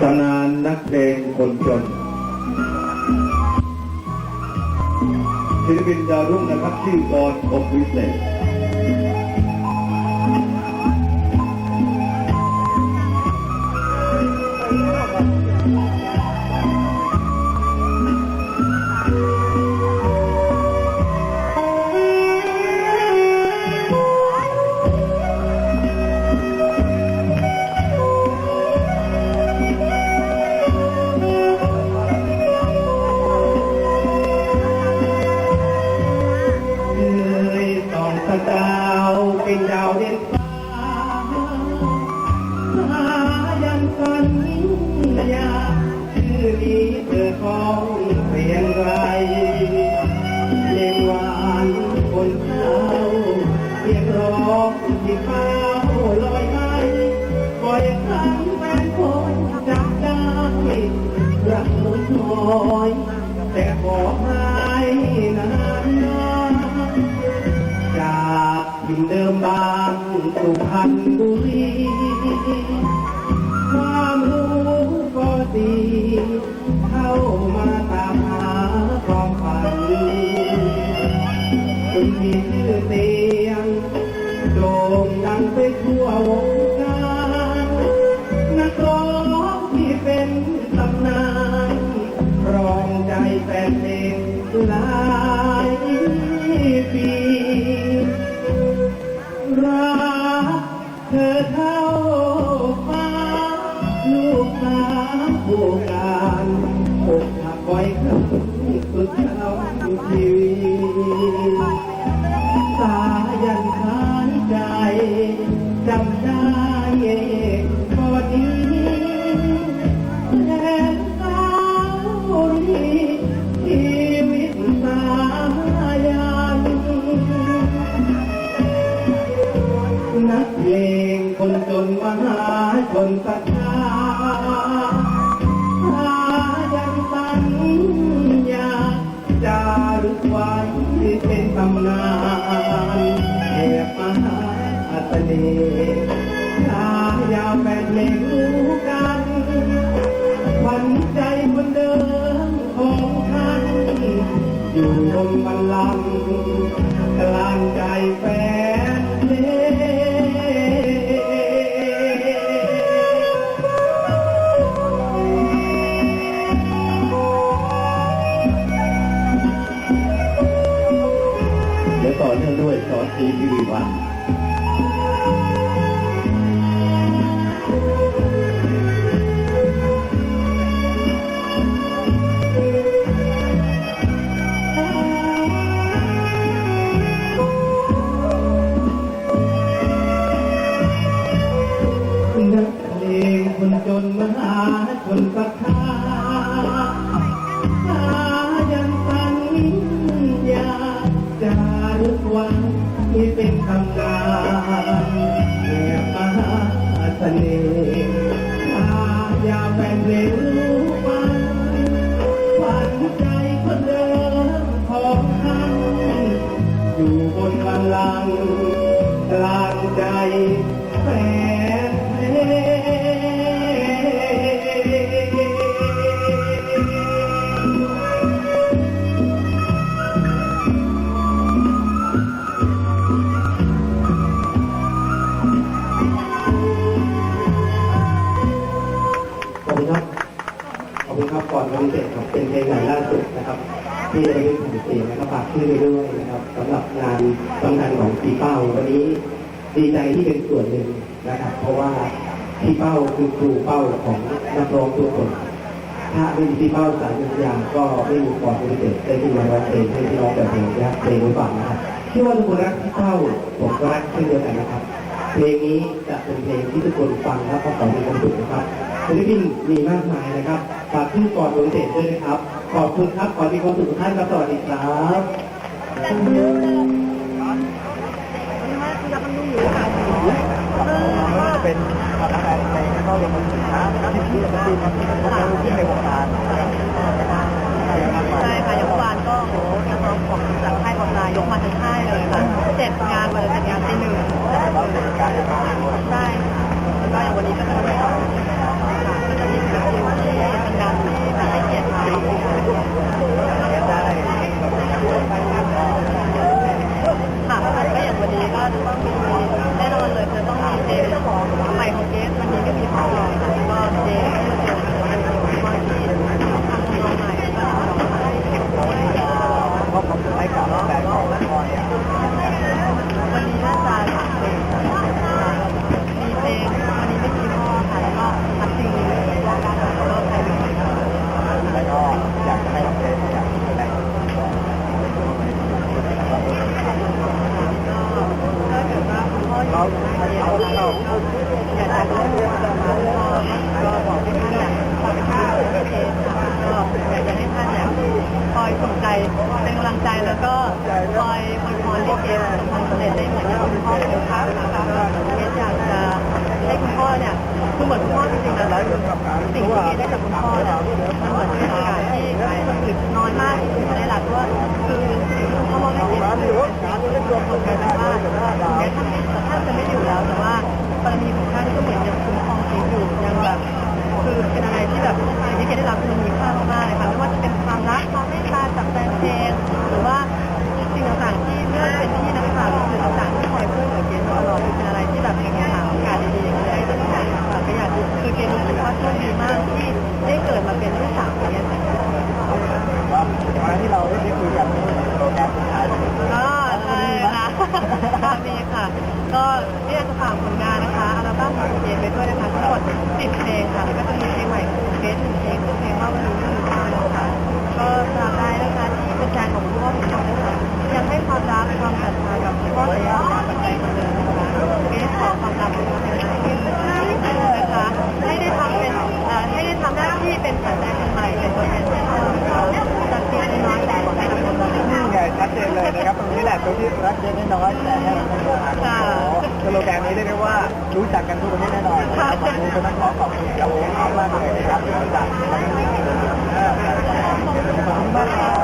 ตำนานนักเพลงคนจนศิลปินดาวรุ่งนะครับชื่อกรอบวิเศษ ส่องสกาวเป็นดาวเด่นฟ้าหายันฝันยากชื่อนี้เธอของเพียงไรเย็นหวานคนเช้าเรียกร้องที่เฝ้าลอยไปบ่อยครั้งแฟนคนจับได้รักมุนถอยแต่ขอให้ สุพรรณบุรีความรู้ก็ดี เข้ามาตามหาความฝันจนมีชื่อเสียงโด่งดังไปทั่ววงการนักร้องที่เป็นตำนานรองใจแฟนเพลงลา คนจนมหาชนศรัทธาหายังสัญญาจารึกไว้เป็นตำนานแอบมหาเสน่ห์ชายาแฟนเพลงรู้กันขวัญใจคนเดิมของท่านอยู่บนบัลลังก์กลางใจแฟน สอนสีทีวีวันนักเลงคนจนมหาชนศรัทธา เสน่ห์ชายาแฟนเลงรู้มันขวัญใจคนเดิมของท่านอยู่บนบัลลังกลางใจแฟนเพล ที่ได้ยินผมเสียงนะครับฝากชื่อไปด้วยนะครับสำหรับงานสำคัญของปีเป้าวันนี้ดีใจที่เป็นส่วนหนึ่งนะครับ เพราะว่าพี่เป้าคือครูเป้าของนักร้องทุกคนถ้าไม่มีพี่เป้าสายวิทยาก็ไม่มีก่อนวันนี้เสร็จได้ที่มาร้องเพลงให้พี่น้องแต่เพลงนะครับเพลงไว้ฟังนะครับเชื่อว่าทุกคนรักพี่เป้าผมก็รักเช่นเดียวกันนะครับ เพลงนี้จะเป็นเพลงที่ทุกคนฟังแล้วก็ขอมีความสุขนะครับศิลปินมีมากมายนะครับฝากชื่อก่อนวันเสร็จด้วยนะครับ ขอบคุณครับ ขอมีความสุขทุกท่านครับสวัสดีครับเป็นนักแสดงในเข้าเรียนมาศึกษาที่ที่จะเป็นที่ที่ในวงการใช่ค่ะย่างเมื่อวานก็โหนักร้องของจากค่ายของนายกมาทั้งค่ายเลยค่ะเจ็ดงานวันละเจ็ดงานตีหนึ่งใช่ค่ะแล้วก็อย่างวันนี้ก็จะ เนี่ยคือเหมือนคุณพ่อจริงๆนะสิ่งที่ได้จากคุณพ่อเนี่ยมันเหมือนเป็นโอกาสที่คนอื่นน้อยมากที่ได้หลักว่าคือพ่อไม่เห็นการรวมคนวกันว่าแกท่านม่ท่านจะไม่อยู่แล้วแต่ว่า ก็เรียกจะฝากผลงานนะคะอัลบั้มของเย็นไปด้วยนะคะทั้งหมด10เพลงค่ะแล้วก็จะมีเพลงใหม่ของเบสหนึ่งเพลงซึ่งเพลงว่าวันนี้ แหละตรงที่รักเล็กน้อยแต่ให้รักไม่โกงค่ะสโลแกนนี้เรียกได้ว่ารู้จักกันทุกประเแน่นอนนะครับขอบคุณนักขอขอบคุณกับเอมากเลยนะครับที่รู้จักขอบคุณมากครับ